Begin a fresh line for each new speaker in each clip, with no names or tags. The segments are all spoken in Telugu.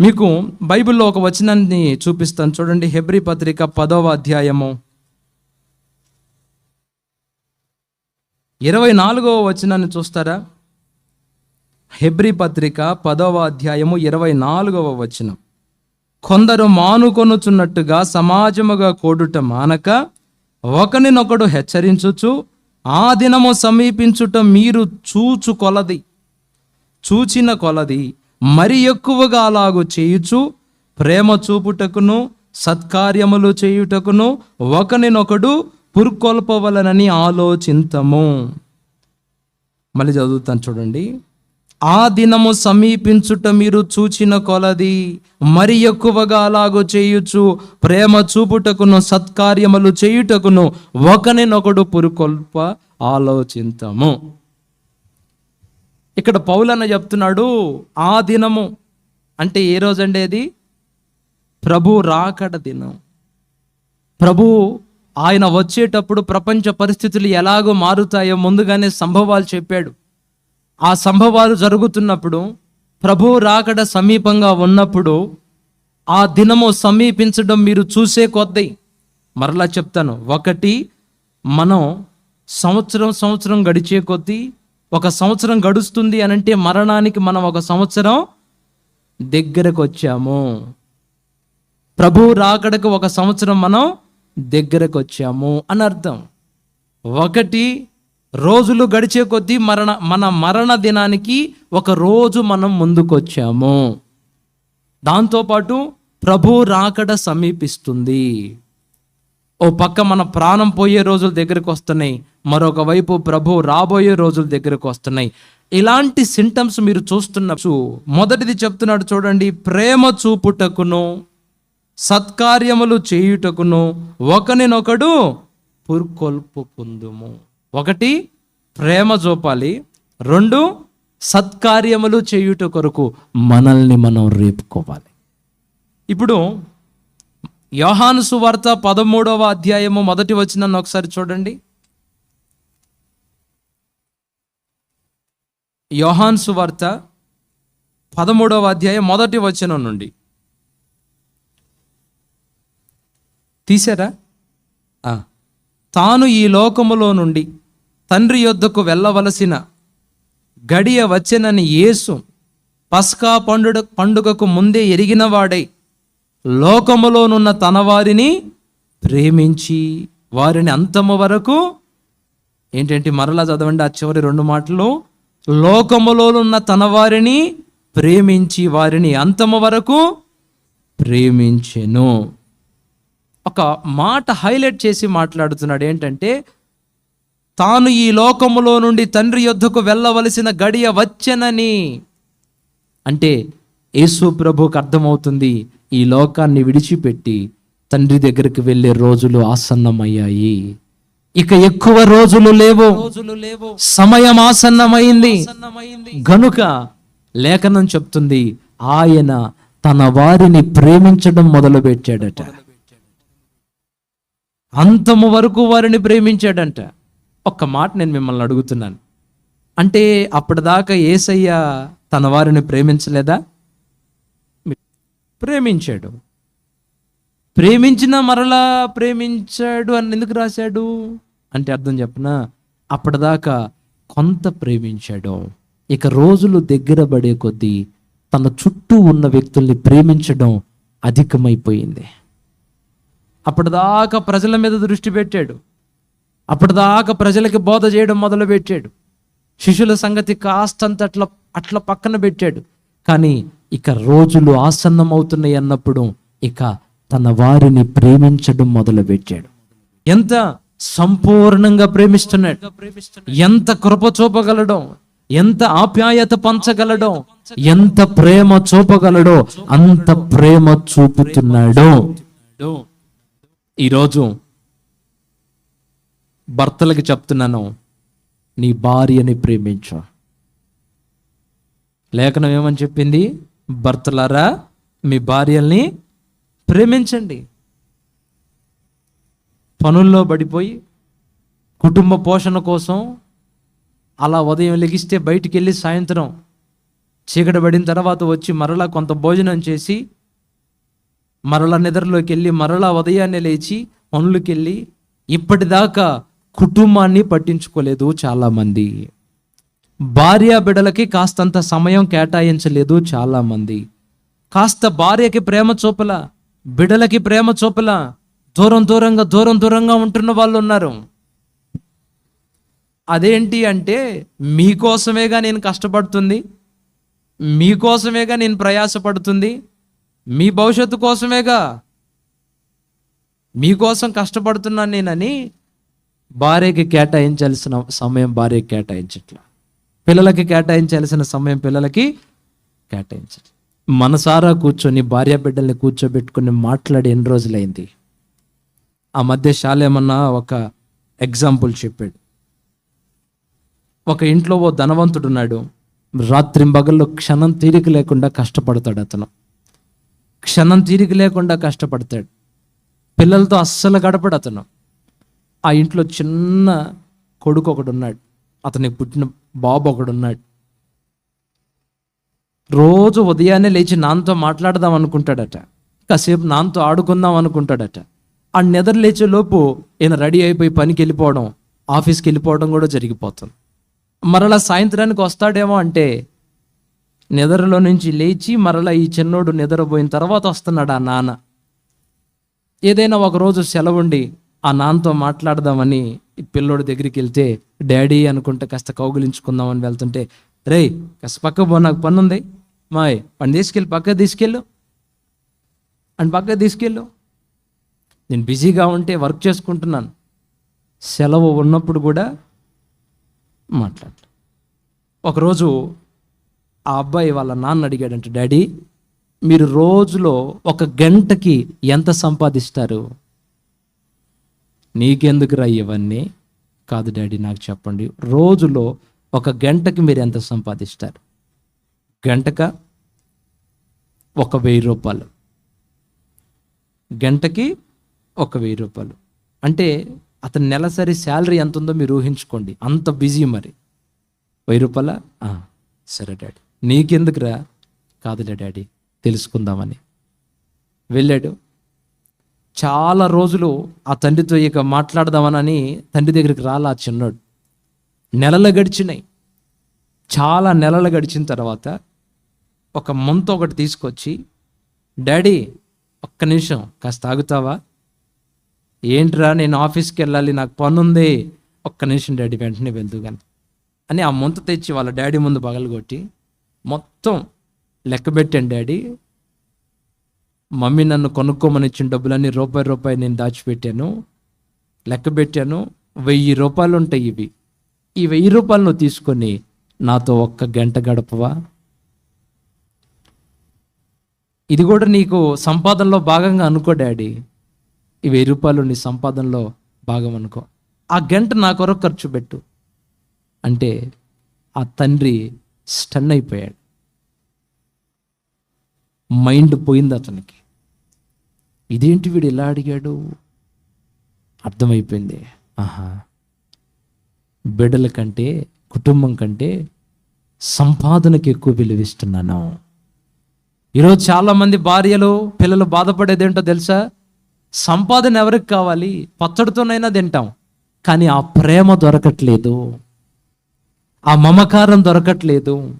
మీకు బైబిల్లో ఒక వచనాన్ని చూపిస్తాను. చూడండి హెబ్రి పత్రిక పదవ అధ్యాయము. ఇరవై నాలుగవ వచనాన్ని చూస్తారా? హెబ్రి పత్రిక పదవ అధ్యాయము ఇరవై నాలుగవ వచనం. కొందరు మానుకొనుచున్నట్టుగా సమాజముగా కోడుట మానక ఒకనినొకడు హెచ్చరించుచు ఆ దినము సమీపించుట మీరు చూచు కొలది చూచిన కొలది మరి ఎక్కువగా అలాగు చేయుచు ప్రేమ చూపుటకును సత్కార్యములు చేయుటకును ఒకనినొకడు పురుకొల్పవలనని ఆలోచింతము. మళ్ళీ చదువుతాను చూడండి. ఆ దినము సమీపించుట మీరు చూచిన కొలది మరి ఎక్కువగా అలాగో చేయుచు ప్రేమ చూపుటకును సత్కార్యములు చేయుటకును ఒకనినొకడు పురుకొల్ప ఆలోచింతము. ఇక్కడ పౌలన్న చెప్తున్నాడు ఆ దినము అంటే ఏ రోజండి అది ప్రభు రాకడ దినం. ప్రభు ఆయన వచ్చేటప్పుడు ప్రపంచ పరిస్థితులు ఎలాగో మారుతాయో ముందుగానే సంభవాలు చెప్పాడు. ఆ సంభవాలు జరుగుతున్నప్పుడు ప్రభు రాకడ సమీపంగా ఉన్నప్పుడు ఆ దినము సమీపించడం మీరు చూసే కొద్దీ మరలా చెప్తాను. ఒకటి మనం సంవత్సరం సంవత్సరం గడిచే కొద్దీ ఒక సంవత్సరం గడుస్తుంది అని అంటే మరణానికి మనం ఒక సంవత్సరం దగ్గరకు వచ్చాము. ప్రభు రాకడకు ఒక సంవత్సరం మనం దగ్గరకు వచ్చాము అని అర్థం. ఒకటి రోజులు గడిచే కొద్దీ మరణ మన మరణ దినానికి ఒక రోజు మనం ముందుకొచ్చాము. దాంతోపాటు ప్రభు రాకడ సమీపిస్తుంది. ఓ పక్క మన ప్రాణం పోయే రోజుల దగ్గరకు వస్తున్నాయి మరొక వైపు ప్రభు రాబోయే రోజుల దగ్గరకు వస్తున్నాయి. ఇలాంటి సింటమ్స్ మీరు చూస్తున్నప్పుడు మొదటిది చెప్తున్నాడు చూడండి ప్రేమ చూపుటకును సత్కార్యములు చేయుటకును ఒకనినొకడు పురుకొల్పుకుందుము. ఒకటి ప్రేమ చూపాలి. రెండు సత్కార్యములు చేయుట కొరకు మనల్ని మనం రేపుకోవాలి. ఇప్పుడు యోహాను సువార్త పదమూడవ అధ్యాయము మొదటి వచ్చిన ఒకసారి చూడండి. యోహాన్ సువార్త పదమూడవ అధ్యాయం మొదటి వచనం నుండి. తీసారా? తాను ఈ లోకములో నుండి తండ్రి యొద్దకు వెళ్ళవలసిన గడియ వచ్చెనని యేసు పస్కా పండుగ పండుగకు ముందే ఎరిగినవాడై లోకములోనున్న తన వారిని ప్రేమించి వారిని అంతము వరకు ఏంటంటే మరలా చదవండి ఆ చివరి రెండు మాటలు. లోకములోనున్న తన వారిని ప్రేమించి వారిని అంతము వరకు ప్రేమించెను. ఒక మాట హైలైట్ చేసి మాట్లాడుతున్నాడు ఏంటంటే తాను ఈ లోకములో నుండి తండ్రి యొద్దకు వెళ్ళవలసిన గడియ వచ్చెనని. అంటే యేసు ప్రభుకు అర్థమవుతుంది ఈ లోకాన్ని విడిచిపెట్టి తండ్రి దగ్గరికి వెళ్ళే రోజులు ఆసన్నమయ్యాయి. ఇక ఎక్కువ రోజులు లేవు. సమయం ఆసన్నమైంది. గనుక లేఖనం చెప్తుంది ఆయన తన వారిని ప్రేమించడం మొదలు పెట్టాడట అంతము వరకు వారిని ప్రేమించాడంట. ఒక్క మాట నేను మిమ్మల్ని అడుగుతున్నాను. అంటే అప్పటిదాకా ఏసయ్య తన వారిని ప్రేమించలేదా? ప్రేమించాడు. ప్రేమించిన మరలా ప్రేమించాడు అని ఎందుకు రాశాడు? అంటే అర్థం చెప్పిన? అప్పటిదాకా కొంత ప్రేమించాడు. ఇక రోజులు దగ్గర పడే కొద్దీ తన చుట్టూ ఉన్న వ్యక్తుల్ని ప్రేమించడం అధికమైపోయింది. అప్పటిదాకా ప్రజల మీద దృష్టి పెట్టాడు. అప్పటిదాకా ప్రజలకి బోధ చేయడం మొదలు పెట్టాడు. శిష్యుల సంగతి కాస్తంత అట్లా అట్లా పక్కన పెట్టాడు. కానీ ఇక రోజులు ఆసన్నం అవుతున్నాయి అన్నప్పుడు ఇక తన వారిని ప్రేమించడం మొదలుపెట్టాడు. ఎంత సంపూర్ణంగా ప్రేమిస్తున్నాడు. ఎంత కృప చూపగలడం ఎంత ఆప్యాయత పంచగలడో ఎంత ప్రేమ చూపగలడో అంత ప్రేమ చూపుతున్నాడు. ఈరోజు భర్తలకి చెప్తున్నాను నీ భార్యని ప్రేమించు. లేఖనం ఏమని చెప్పింది? భర్తలారా మీ భార్యల్ని ప్రేమించండి. పనుల్లో పడిపోయి కుటుంబ పోషణ కోసం అలా ఉదయం లెగిస్తే బయటికి వెళ్ళి సాయంత్రం చీకటి పడిన తర్వాత వచ్చి మరలా కొంత భోజనం చేసి మరలా నిద్రలోకి వెళ్ళి మరలా ఉదయాన్నే లేచి పనులకి వెళ్ళి ఇప్పటిదాకా కుటుంబాన్ని పట్టించుకోలేదు చాలామంది. భార్య బిడలకి కాస్తంత సమయం కేటాయించలేదు చాలామంది. కాస్త భార్యకి ప్రేమ చూపల బిడలకి ప్రేమ చూపల దూరం దూరంగా దూరం దూరంగా ఉంటున్న వాళ్ళు ఉన్నారు. అదేంటి అంటే మీకోసమేగా నేను కష్టపడుతుంది మీకోసమేగా నేను ప్రయాసపడుతుంది మీ భవిష్యత్తు కోసమేగా మీకోసం కష్టపడుతున్నాను నేనని భార్యకి కేటాయించాల్సిన సమయం భార్యకి కేటాయించట్లా. పిల్లలకి కేటాయించాల్సిన సమయం పిల్లలకి కేటాయించాలి మనసారా కూర్చొని భార్య బిడ్డల్ని కూర్చోబెట్టుకుని మాట్లాడి ఎన్ని రోజులైంది? ఆ మధ్య శాలేమన్నా ఒక ఎగ్జాంపుల్ చెప్పాడు. ఒక ఇంట్లో ఓ ధనవంతుడు ఉన్నాడు. రాత్రి పగల్లో క్షణం తీరిక లేకుండా కష్టపడతాడు అతను. క్షణం తీరిక లేకుండా కష్టపడతాడు. పిల్లలతో అస్సలు గడపడు అతను. ఆ ఇంట్లో చిన్న కొడుకు ఒకడు ఉన్నాడు. అతనికి పుట్టిన బాబు ఒకడున్నాడు. రోజు ఉదయాన్నే లేచి నాన్నతో మాట్లాడదాం అనుకుంటాడట. కాసేపు నాన్నతో ఆడుకుందాం అనుకుంటాడట. ఆ నిద్ర లేచేలోపు ఈయన రెడీ అయిపోయి పనికి వెళ్ళిపోవడం ఆఫీస్కి వెళ్ళిపోవడం కూడా జరిగిపోతుంది. మరలా సాయంత్రానికి వస్తాడేమో అంటే నిద్రలో నుంచి లేచి మరలా ఈ చిన్నోడు నిద్రపోయిన తర్వాత వస్తున్నాడు ఆ నాన్న? ఏదైనా ఒక రోజు సెలవుండి ఆ నాన్నతో మాట్లాడదామని పిల్లోడి దగ్గరికి వెళ్తే డాడీ అనుకుంటే కాస్త కౌగులించుకుందామని వెళ్తుంటే రేయ్ కాస్త పక్క పో నాకు పని ఉంది మాయ్ పని తీసుకెళ్ళి పక్క తీసుకెళ్ళు. అండ్ పక్క తీసుకెళ్ళు. నేను బిజీగా ఉంటే వర్క్ చేసుకుంటున్నాను. సెలవు ఉన్నప్పుడు కూడా మాట్లాడు ఒకరోజు ఆ అబ్బాయి వాళ్ళ నాన్న అడిగాడంట డాడీ మీరు రోజులో ఒక గంటకి ఎంత సంపాదిస్తారు? నీకెందుకురా ఇవన్నీ? కాదు డాడీ నాకు చెప్పండి. రోజులో ఒక గంటకి మీరు ఎంత సంపాదిస్తారు? గంటక? ఒక వెయ్యి రూపాయలు. గంటకి ఒక వెయ్యి రూపాయలు. అంటే అతని నెలసరి శాలరీ ఎంత ఉందో మీరు ఊహించుకోండి. అంత బిజీ మరి. వెయ్యి రూపాయల? సరే డాడీ. నీకెందుకురా? కాదులే డాడీ తెలుసుకుందామని. వెళ్ళాడు. చాలా రోజులు ఆ తండ్రితో ఇక మాట్లాడదామనని తండ్రి దగ్గరికి రాలా చిన్నాడు. నెలలు గడిచినాయి. చాలా నెలలు గడిచిన తర్వాత ఒక మంత ఒకటి తీసుకొచ్చి డాడీ ఒక్క నిమిషం కాస్త ఆగుతావా? ఏంట్రా నేను ఆఫీస్కి వెళ్ళాలి నాకు పని ఉంది ఒక్క నిమిషం డాడీ వెంటనే వెళ్తూ కానీ అని ఆ ముంత తెచ్చి వాళ్ళ డాడీ ముందు పగలగొట్టి మొత్తం లెక్క పెట్టాను డాడీ. మమ్మీ నన్ను కొనుక్కోమని ఇచ్చిన డబ్బులన్నీ రూపాయి రూపాయి నేను దాచిపెట్టాను లెక్క పెట్టాను. వెయ్యి రూపాయలు ఉంటాయి ఇవి. ఈ వెయ్యి రూపాయలు నువ్వు తీసుకొని నాతో ఒక్క గంట గడపవా? ఇది కూడా నీకు సంపాదనలో భాగంగా అనుకో డాడీ. ఈ వెయ్యి రూపాయలు నీ సంపాదనలో భాగం అనుకో. ఆ గంట నా కొరకు ఖర్చు పెట్టు. అంటే ఆ తండ్రి స్టన్ అయిపోయాడు. మైండ్ పోయింది అతనికి. ఇదేంటి వీడు ఇలా అడిగాడు? అర్థమైపోయింది. ఆహా. బిడ్డల కంటే కుటుంబం కంటే సంపాదనకి ఎక్కువ విలువిస్తున్నాను. ఈరోజు చాలామంది భార్యలు పిల్లలు బాధపడేది ఏంటో తెలుసా? సంపాదన ఎవరికి కావాలి? పచ్చడితోనైనా తింటాం. కానీ ఆ ప్రేమ దొరకట్లేదు. ఆ మమకారం దొరకట్లేదు.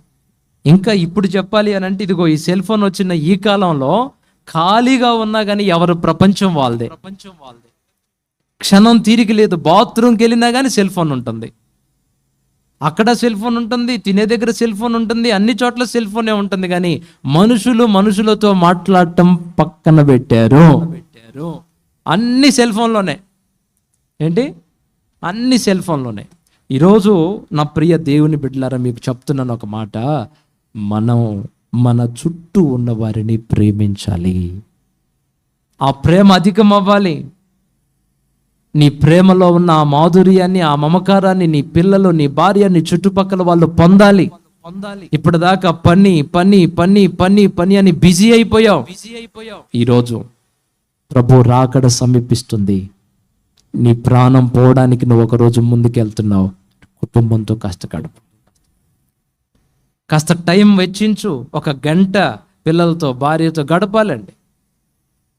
ఇంకా ఇప్పుడు చెప్పాలి అని అంటే ఇదిగో ఈ సెల్ ఫోన్ వచ్చిన ఈ కాలంలో ఖాళీగా ఉన్నా కానీ ఎవరు ప్రపంచం వాళ్ళదే. ప్రపంచం వాళ్ళదే క్షణం తీరిక లేదు బాత్రూమ్కి వెళ్ళినా కానీ సెల్ ఫోన్ ఉంటుంది. అక్కడ సెల్ ఫోన్ ఉంటుంది తినే దగ్గర సెల్ ఫోన్ ఉంటుంది అన్ని చోట్ల సెల్ ఫోనే ఉంటుంది కానీ మనుషులు మనుషులతో మాట్లాడటం పక్కన పెట్టారు పెట్టారు. అన్ని సెల్ ఫోన్లోనే. ఏంటి? అన్ని సెల్ ఫోన్లోనే. ఈరోజు నా ప్రియ దేవుని బిడ్డలారా మీకు చెప్తున్నాను ఒక మాట. మనం మన చుట్టూ ఉన్న వారిని ప్రేమించాలి. ఆ ప్రేమ అధికం అవ్వాలి నీ ప్రేమలో ఉన్న ఆ మాధుర్యాన్ని ఆ మమకారాన్ని నీ పిల్లలు నీ భార్య నీ చుట్టుపక్కల వాళ్ళు పొందాలి. పొందాలి ఇప్పటిదాకా పని పని పని పని పని అని బిజీ అయిపోయావు. బిజీ అయిపోయావు ఈరోజు ప్రభు రాకడ సమీపిస్తుంది. నీ ప్రాణం పోవడానికి నువ్వు ఒక రోజు ముందుకెళ్తున్నావు. కుటుంబంతో కష్టపడు కాస్త టైం వెచ్చించు ఒక గంట పిల్లలతో భార్యతో గడపాలండి.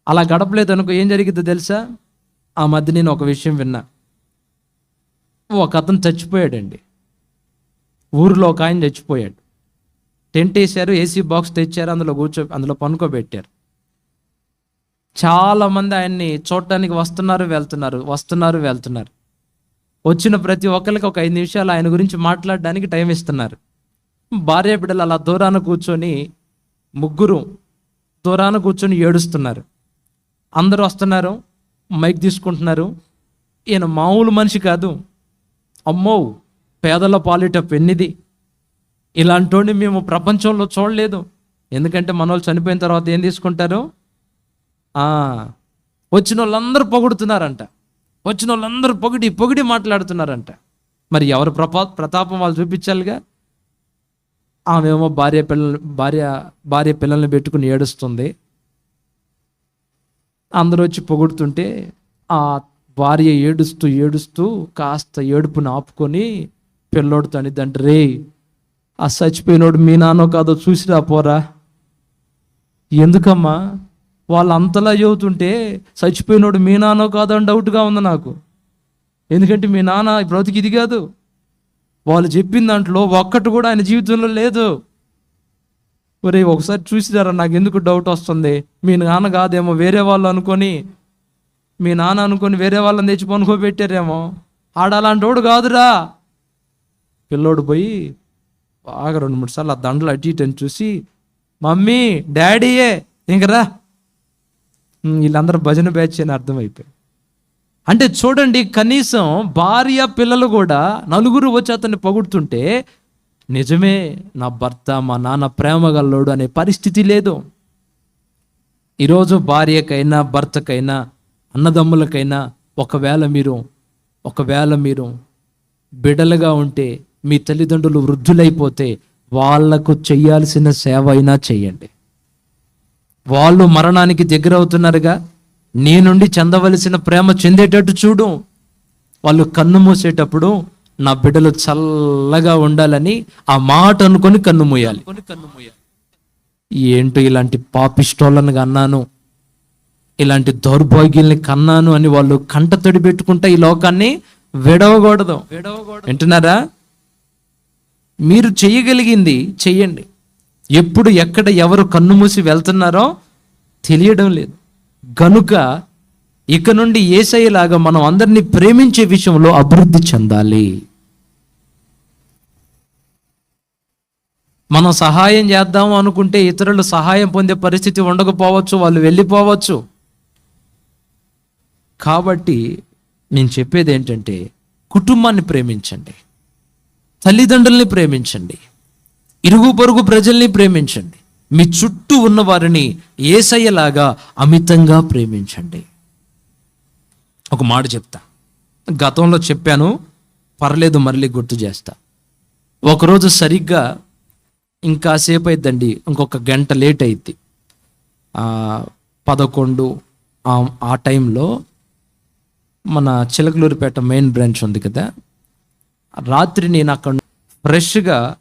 అలా గడపలేదు అనుకో ఏం జరిగిద్దో తెలుసా? ఆ మధ్య నేను ఒక విషయం విన్నా. ఒక అతను చచ్చిపోయాడండి. ఊరిలో ఒక ఆయన చచ్చిపోయాడు. టెంట్ వేసారు ఏసీ బాక్స్ తెచ్చారు అందులో కూర్చో అందులో పనుకోబెట్టారు. చాలామంది ఆయన్ని చూడటానికి వస్తున్నారు వెళ్తున్నారు వస్తున్నారు వెళ్తున్నారు. వచ్చిన ప్రతి ఒక్కరికి ఒక ఐదు నిమిషాలు ఆయన గురించి మాట్లాడడానికి టైం ఇస్తున్నారు. భార్య బిడ్డలు అలా దూరాన కూర్చొని ముగ్గురు దూరాన కూర్చొని ఏడుస్తున్నారు. అందరూ వస్తున్నారు మైక్ తీసుకుంటున్నారు. ఈయన మామూలు మనిషి కాదు. అమ్మో పేదల పాలిట పెన్నిది. ఇలాంటి మేము ప్రపంచంలో చూడలేదు. ఎందుకంటే మన వాళ్ళు చనిపోయిన తర్వాత ఏం తీసుకుంటారు? వచ్చిన వాళ్ళందరూ పొగుడుతున్నారంట. వచ్చిన వాళ్ళందరూ పొగిడి పొగిడి మాట్లాడుతున్నారంట. మరి ఎవరు ప్రపా ప్రతాపం వాళ్ళు చూపించాలిగా? ఆమెమో భార్య పిల్లలు భార్య భార్య పిల్లల్ని పెట్టుకుని ఏడుస్తుంది. అందరూ వచ్చి పొగుడుతుంటే ఆ భార్య ఏడుస్తూ ఏడుస్తూ కాస్త ఏడుపుని ఆపుకొని పిల్లోడు అనిద్దంట రే ఆ చచ్చిపోయినోడు మీ నాన్నో కాదో చూసిరా పోరా. ఎందుకమ్మా? వాళ్ళు అంతలా చెబుతుంటే చచ్చిపోయినోడు మీ నాన్నో కాదో అని డౌట్గా ఉంది నాకు. ఎందుకంటే మీ నాన్న బ్రతికి ఇది కాదు. వాళ్ళు చెప్పిన దాంట్లో ఒక్కటి కూడా ఆయన జీవితంలో లేదు. ఒరే ఒకసారి చూసినారా నాకు ఎందుకు డౌట్ వస్తుంది? మీ నాన్న కాదేమో వేరే వాళ్ళు అనుకొని మీ నాన్న అనుకొని వేరే వాళ్ళని తెచ్చి పనుకోబెట్టారేమో. ఆడాలంటి వాడు కాదురా. పిల్లోడు పోయి బాగా రెండు మూడు సార్లు ఆ దండలు అటు ఇటు అని చూసి మమ్మీ డాడీయే ఇంకరా వీళ్ళందరూ భజన బ్యాచ్ అని అర్థమైపోయి అంటే చూడండి కనీసం భార్య పిల్లలు కూడా నలుగురు వచ్చి అతన్ని పొగుడుతుంటే నిజమే నా భర్త మా నాన్న ప్రేమగల్లోడు అనే పరిస్థితి లేదు. ఈరోజు భార్యకైనా భర్తకైనా అన్నదమ్ములకైనా ఒకవేళ మీరు ఒకవేళ మీరు బిడలుగా ఉంటే మీ తల్లిదండ్రులు వృద్ధులైపోతే వాళ్ళకు చేయాల్సిన సేవ అయినా చెయ్యండి వాళ్ళు మరణానికి దగ్గర అవుతున్నారుగా నీ నుండి చెందవలసిన ప్రేమ చెందేటట్టు చూడు. వాళ్ళు కన్ను మూసేటప్పుడు నా బిడ్డలు చల్లగా ఉండాలని ఆ మాట అనుకొని కన్ను మూయాలి. ఏంటో ఇలాంటి పాపిష్టోళ్ళని కన్నాను. ఇలాంటి దౌర్భాగ్యుల్ని కన్నాను అని వాళ్ళు కంట తడి పెట్టుకుంటే ఈ లోకాన్ని విడవకూడదు. వింటున్నారా? మీరు చేయగలిగింది చెయ్యండి. ఎప్పుడు ఎక్కడ ఎవరు కన్ను మూసి వెళ్తున్నారో తెలియడం లేదు. గనుక ఇక నుండి ఏసయ్యలాగా మనం అందరినీ ప్రేమించే విషయంలో అభివృద్ధి చెందాలి. మనం సహాయం చేద్దాము అనుకుంటే ఇతరులు సహాయం పొందే పరిస్థితి ఉండకపోవచ్చు వాళ్ళు వెళ్ళిపోవచ్చు. కాబట్టి నేను చెప్పేది ఏంటంటే కుటుంబాన్ని ప్రేమించండి. తల్లిదండ్రుల్ని ప్రేమించండి. ఇరుగు పొరుగు ప్రజల్ని ప్రేమించండి. మీ చుట్టూ ఉన్న వారిని ఏసయ్యలాగా అమితంగా ప్రేమించండి. ఒక మాట చెప్తా. గతంలో చెప్పాను పర్లేదు మళ్ళీ గుర్తు చేస్తా. ఒకరోజు సరిగ్గా ఇంకాసేపు అయిద్దండి ఇంకొక గంట లేట్ అయింది పదకొండు ఆ- ఆ టైంలో మన చిలకలూరిపేట మెయిన్ బ్రాంచ్ ఉంది కదా రాత్రి నేను అక్కడ ఫ్రెష్గా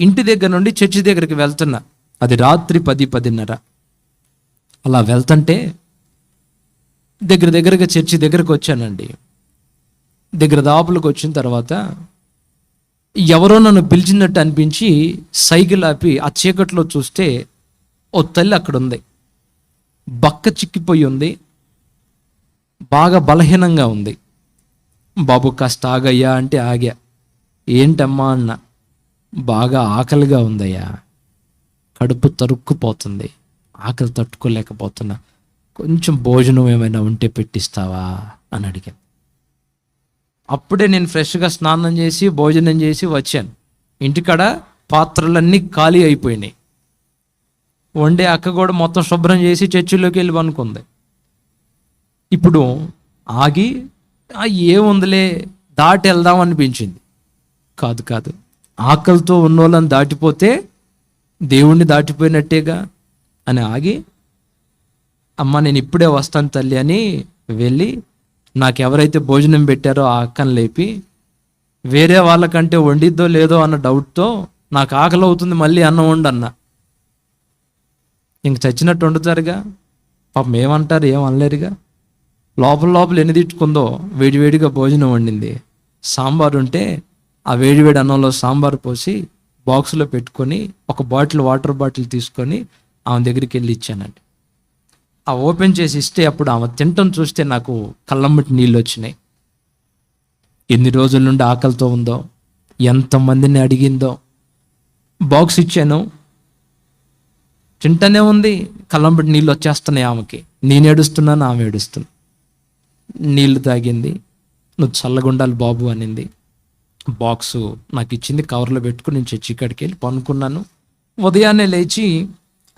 ఇంటి దగ్గర నుండి చర్చి దగ్గరికి వెళ్తున్నా. అది రాత్రి పది పదిన్నర. అలా వెళ్తుంటే దగ్గర దగ్గరగా చర్చి దగ్గరకు వచ్చానండి. దగ్గర దాపులకు వచ్చిన తర్వాత ఎవరో నన్ను పిలిచినట్టు అనిపించి సైకిల్ ఆపి ఆ చీకట్లో చూస్తే ఓ తల్లి అక్కడ ఉంది బక్క చిక్కిపోయి ఉంది. బాగా బలహీనంగా ఉంది. బాబు కాస్త ఆగయ్యా అంటే ఆగా. ఏంటమ్మా అన్న. బాగా ఆకలిగా ఉందయ్యా. కడుపు తరుక్కుపోతుంది ఆకలి తట్టుకోలేకపోతున్నా కొంచెం భోజనం ఏమైనా ఉంటే పెట్టిస్తావా అని అడిగాను. అప్పుడే నేను ఫ్రెష్గా స్నానం చేసి భోజనం చేసి వచ్చాను. ఇంటికాడ పాత్రలన్నీ ఖాళీ అయిపోయినాయి. వండే అక్క కూడా మొత్తం శుభ్రం చేసి చర్చిలోకి వెళ్ళి పనుకుంది. ఇప్పుడు ఆగి ఏముందిలే దాటి వెళ్దాం అనిపించింది. కాదు కాదు ఆకలితో ఉన్నోళ్ళని దాటిపోతే దేవుణ్ణి దాటిపోయినట్టేగా అని ఆగి అమ్మ నేను ఇప్పుడే వస్తాను తల్లి అని వెళ్ళి నాకు ఎవరైతే భోజనం పెట్టారో ఆ అక్కను లేపి వేరే వాళ్ళకంటే వండిద్దో లేదో అన్న డౌట్తో నాకు ఆకలి అవుతుంది మళ్ళీ అన్నం వండన్న. ఇంక చచ్చినట్టు వండుతారుగా. పాపం ఏమంటారు ఏం అనలేరుగా. లోపల లోపల ఎన్ని తిట్టుకుందో వేడివేడిగా భోజనం వండింది. సాంబార్ ఉంటే ఆ వేడివేడి అన్నంలో సాంబార్ పోసి బాక్స్లో పెట్టుకొని ఒక బాటిల్ వాటర్ బాటిల్ తీసుకొని ఆమె దగ్గరికి వెళ్ళి ఇచ్చానండి. ఆ ఓపెన్ చేసి ఇస్తే అప్పుడు ఆమె తింటం చూస్తే నాకు కళ్ళమ్మటి నీళ్ళు వచ్చినాయి. ఎన్ని రోజుల నుండి ఆకలితో ఉందో ఎంతమందిని అడిగిందో బాక్స్ ఇచ్చాను. తింటనే ఉంది కళ్ళంబడి నీళ్ళు వచ్చేస్తున్నాయి ఆమెకి. నేను ఏడుస్తున్నాను ఆమె ఏడుస్తున్నా నీళ్ళు తాగింది నువ్వు చల్లగుండాలి బాబు అనింది. బాక్సు నాకు ఇచ్చింది కవర్లో పెట్టుకుని నేను చర్చి కాడికి వెళ్ళి పనుకున్నాను. ఉదయాన్నే లేచి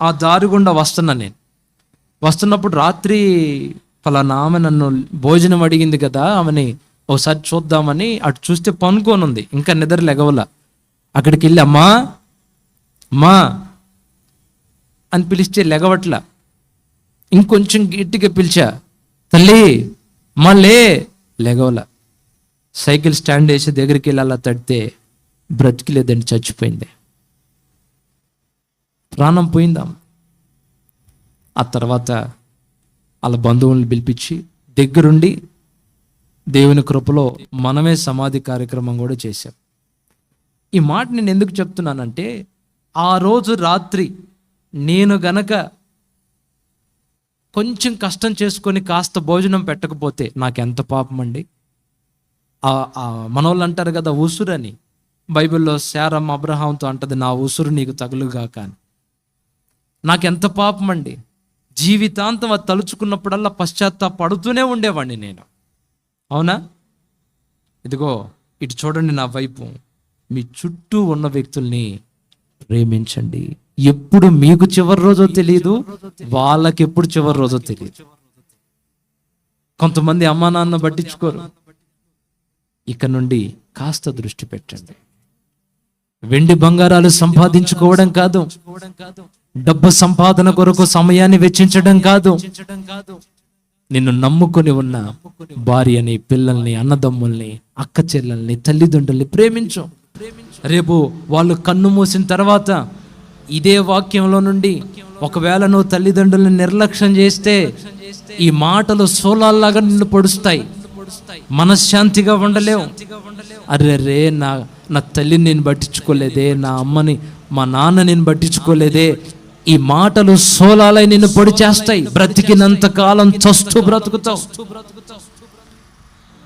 ఆ దారి గుండా వస్తున్నాను నేను. వస్తున్నప్పుడు రాత్రి ఫలానా ఆమె నన్ను భోజనం అడిగింది కదా ఆమెని ఒకసారి చూద్దామని అటు చూస్తే పనుకోనుంది ఇంకా నిద్ర లెగవల. అక్కడికి వెళ్ళి అమ్మా మా అని పిలిస్తే లెగవట్ల. ఇంకొంచెం గట్టిగా పిలిచా తల్లి మళ్ళీ లెగవల. సైకిల్ స్టాండ్ వేసి దగ్గరికి వెళ్ళి అలా తడితే బ్రతికిలేదండి చచ్చిపోయింది. ప్రాణం పోయిందాం ఆ తర్వాత వాళ్ళ బంధువుల్ని పిలిపించి దగ్గరుండి దేవుని కృపలో మనమే సమాధి కార్యక్రమం కూడా చేశాం. ఈ మాట నేను ఎందుకు చెప్తున్నానంటే ఆ రోజు రాత్రి నేను గనక కొంచెం కష్టం చేసుకొని కాస్త భోజనం పెట్టకపోతే నాకు ఎంత పాపం అండి మనోళ్ళు అంటారు కదా ఉసురని. బైబిల్లో శారమ్ అబ్రహాంతో అంటది నా ఉసురు నీకు తగులుగాక అని. నాకెంత పాపం అండి జీవితాంతం అది తలుచుకున్నప్పుడల్లా పశ్చాత్తాపడుతూనే ఉండేవాడిని నేను. అవునా? ఇదిగో ఇటు చూడండి నా వైపు. మీ చుట్టూ ఉన్న వ్యక్తుల్ని ప్రేమించండి. ఎప్పుడు మీకు చివరి రోజో తెలియదు వాళ్ళకి ఎప్పుడు చివరి రోజో తెలియదు కొంతమంది అమ్మా నాన్న పట్టించుకోరు. ఇక నుండి కాస్త దృష్టి పెట్టండి. వెండి బంగారాలు సంపాదించుకోవడం కాదు. డబ్బు సంపాదన కొరకు సమయాన్ని వెచ్చించడం కాదు. నిన్ను నమ్ముకొని ఉన్న భార్యని పిల్లల్ని అన్నదమ్ముల్ని అక్క చెల్లెల్ని తల్లిదండ్రుల్ని ప్రేమించు. రేపు వాళ్ళు కన్ను మూసిన తర్వాత ఇదే వాక్యంలో నుండి ఒకవేళ నువ్వు తల్లిదండ్రుల్ని నిర్లక్ష్యం చేస్తే ఈ మాటలు సోలాల్లాగా నిన్ను పొడుస్తాయి. మనశ్శాంతిగా ఉండలేవు. అరే రే నా నా తల్లిని నేను పట్టించుకోలేదే నా అమ్మని మా నాన్న నేను పట్టించుకోలేదే. ఈ మాటలు సోలాలై నిన్ను పొడి చేస్తాయి. బ్రతికినంత కాలం చస్తూ బ్రతుకుతావు.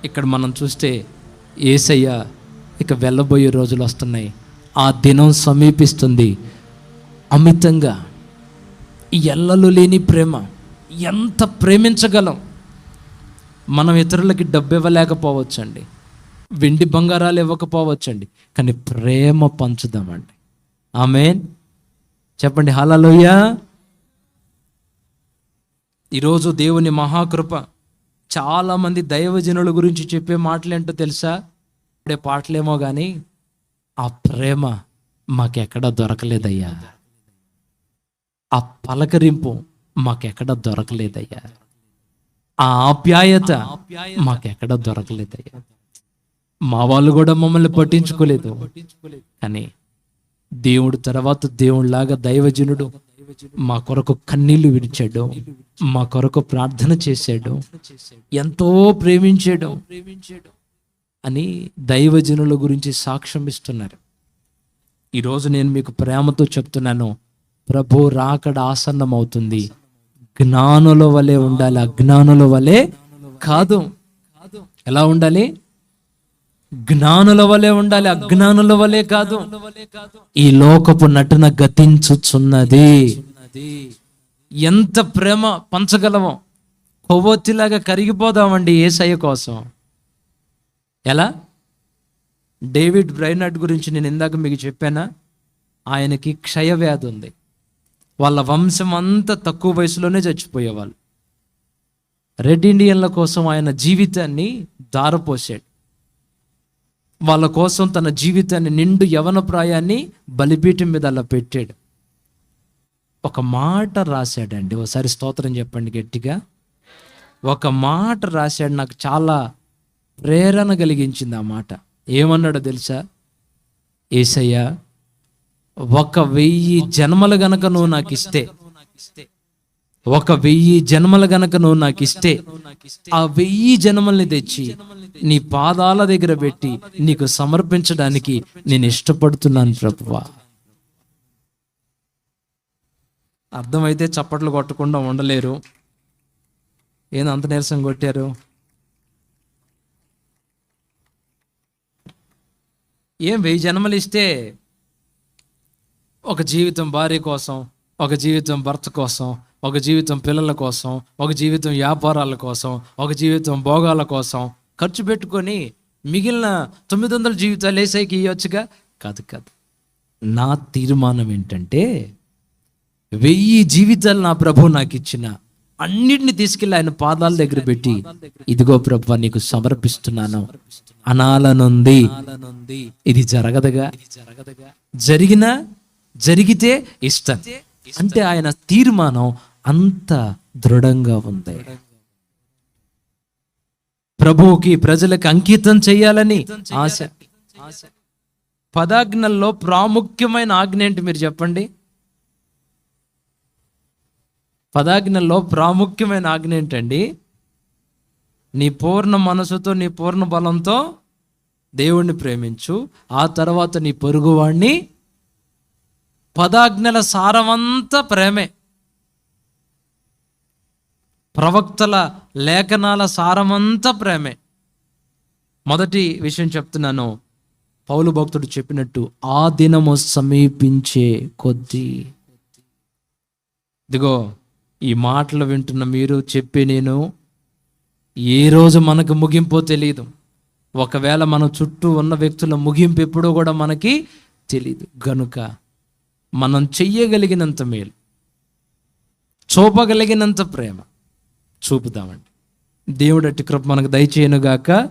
ఇక్కడ మనం చూస్తే ఏసయ్య ఇక వెళ్ళబోయే రోజులు వస్తున్నాయి. ఆ దినం సమీపిస్తుంది. అమితంగా ఎల్లలు లేని ప్రేమ. ఎంత ప్రేమించగలం? మనం ఇతరులకి డబ్బు ఇవ్వలేకపోవచ్చండి వెండి బంగారాలు ఇవ్వకపోవచ్చండి. కానీ ప్రేమ పంచుదామండి. ఆమె చెప్పండి హలలోయ ఈరోజు దేవుని మహాకృప చాలామంది దైవజనుల గురించి చెప్పే మాటలేంటో తెలుసా? ఇప్పుడే పాటలేమో కానీ ఆ ప్రేమ మాకెక్కడ దొరకలేదయ్యా. ఆ పలకరింపు మాకెక్కడ దొరకలేదయ్యా. ఆ ఆప్యాయత మాకెక్కడ దొరకలేదయ్యా. మా వాళ్ళు కూడా మమ్మల్ని పట్టించుకోలేదు. కానీ దేవుడు తర్వాత దేవుడిలాగా దైవజనుడు మా కొరకు కన్నీళ్ళు విడిచాడు మా కొరకు ప్రార్థన చేశాడు ఎంతో ప్రేమించాడు అని దైవజనుల గురించి సాక్ష్యం ఇస్తున్నారు. ఈరోజు నేను మీకు ప్రేమతో చెప్తున్నాను ప్రభు రాకడ ఆసన్నం అవుతుంది జ్ఞానుల వలె ఉండాలి. అజ్ఞానుల వలె కాదు. ఎలా ఉండాలి? జ్ఞానుల వలె ఉండాలి. అజ్ఞానుల వలె కాదు. ఈ లోకపు నటన గతించుచున్నది. ఎంత ప్రేమ పంచగలమో. కొవ్వొత్తిలాగా కరిగిపోదామండి ఏసయ్య కోసం. ఎలా? డేవిడ్ బ్రైనట్ గురించి నేను ఇందాక మీకు చెప్పానా? ఆయనకి క్షయవ్యాధి ఉంది. వాళ్ళ వంశం అంతా తక్కువ వయసులోనే చచ్చిపోయేవాళ్ళు. రెడ్ ఇండియన్ల కోసం ఆయన జీవితాన్ని దారపోసాడు వాళ్ళ కోసం తన జీవితాన్ని నిండు యవన ప్రాయాన్ని బలిపీఠం మీద అలా పెట్టాడు. ఒక మాట రాశాడండి ఒకసారి స్తోత్రం చెప్పండి గట్టిగా. ఒక మాట రాశాడు నాకు చాలా ప్రేరణ కలిగించింది ఆ మాట. ఏమన్నాడో తెలుసా? ఏసయ్యా ఒక వెయ్యి జన్మలు గనక నువ్వు నాకు ఇస్తే ఒక వెయ్యి జన్మలు గనక నువ్వు నాకు ఇస్తే ఆ వెయ్యి జన్మల్ని తెచ్చి నీ పాదాల దగ్గర పెట్టి నీకు సమర్పించడానికి నేను ఇష్టపడుతున్నాను ప్రభువా. అర్థమైతే చప్పట్లు కొట్టకుండా ఉండలేరు. ఏంది అంత నీరసం కొట్టారు? ఏం వెయ్యి జన్మలు ఇస్తే ఒక జీవితం భార్య కోసం ఒక జీవితం భర్త కోసం ఒక జీవితం పిల్లల కోసం ఒక జీవితం వ్యాపారాల కోసం ఒక జీవితం భోగాల కోసం ఖర్చు పెట్టుకొని మిగిలిన తొమ్మిది వందల జీవితాలు వేసాయికి ఇవ్వచ్చుగా కాదు కాదు. నా తీర్మానం ఏంటంటే వెయ్యి జీవితాలు నా ప్రభు నాకు ఇచ్చిన అన్నిటిని తీసుకెళ్ళి ఆయన పాదాల దగ్గర పెట్టి ఇదిగో ప్రభు నీకు సమర్పిస్తున్నాను. అనాలనుంది. ఇది జరగదుగా? జరిగినా జరిగితే ఇష్టం. అంటే ఆయన తీర్మానం అంత దృఢంగా ఉంది. ప్రభువుకి ప్రజలకు అంకితం చేయాలని ఆశ. పదాజ్ఞల్లో ప్రాముఖ్యమైన ఆజ్ఞ ఏంటి మీరు చెప్పండి? పదాజ్ఞల్లో ప్రాముఖ్యమైన ఆజ్ఞ ఏంటండి? నీ పూర్ణ మనసుతో నీ పూర్ణ బలంతో దేవుణ్ణి ప్రేమించు. ఆ తర్వాత నీ పొరుగువాణ్ణి పదాజ్ఞల సారమంతా ప్రేమే. ప్రవక్తల లేఖనాల సారమంతా ప్రేమే. మొదటి విషయం చెప్తున్నాను. పౌలు భక్తుడు చెప్పినట్టు ఆ దినము సమీపించే కొద్దీ. ఇదిగో ఈ మాటలు వింటున్న మీరు చెప్పి నేను ఏ రోజు మనకు ముగింపో తెలియదు ఒకవేళ మన చుట్టూ ఉన్న వ్యక్తుల ముగింపు ఎప్పుడో కూడా మనకి తెలియదు గనుక మనం చెయ్యగలిగినంత మేలు చూపగలిగినంత ప్రేమ. చూపుదామండి. దేవుడు అట్టి కృప మనకు దయచేయనుగాక.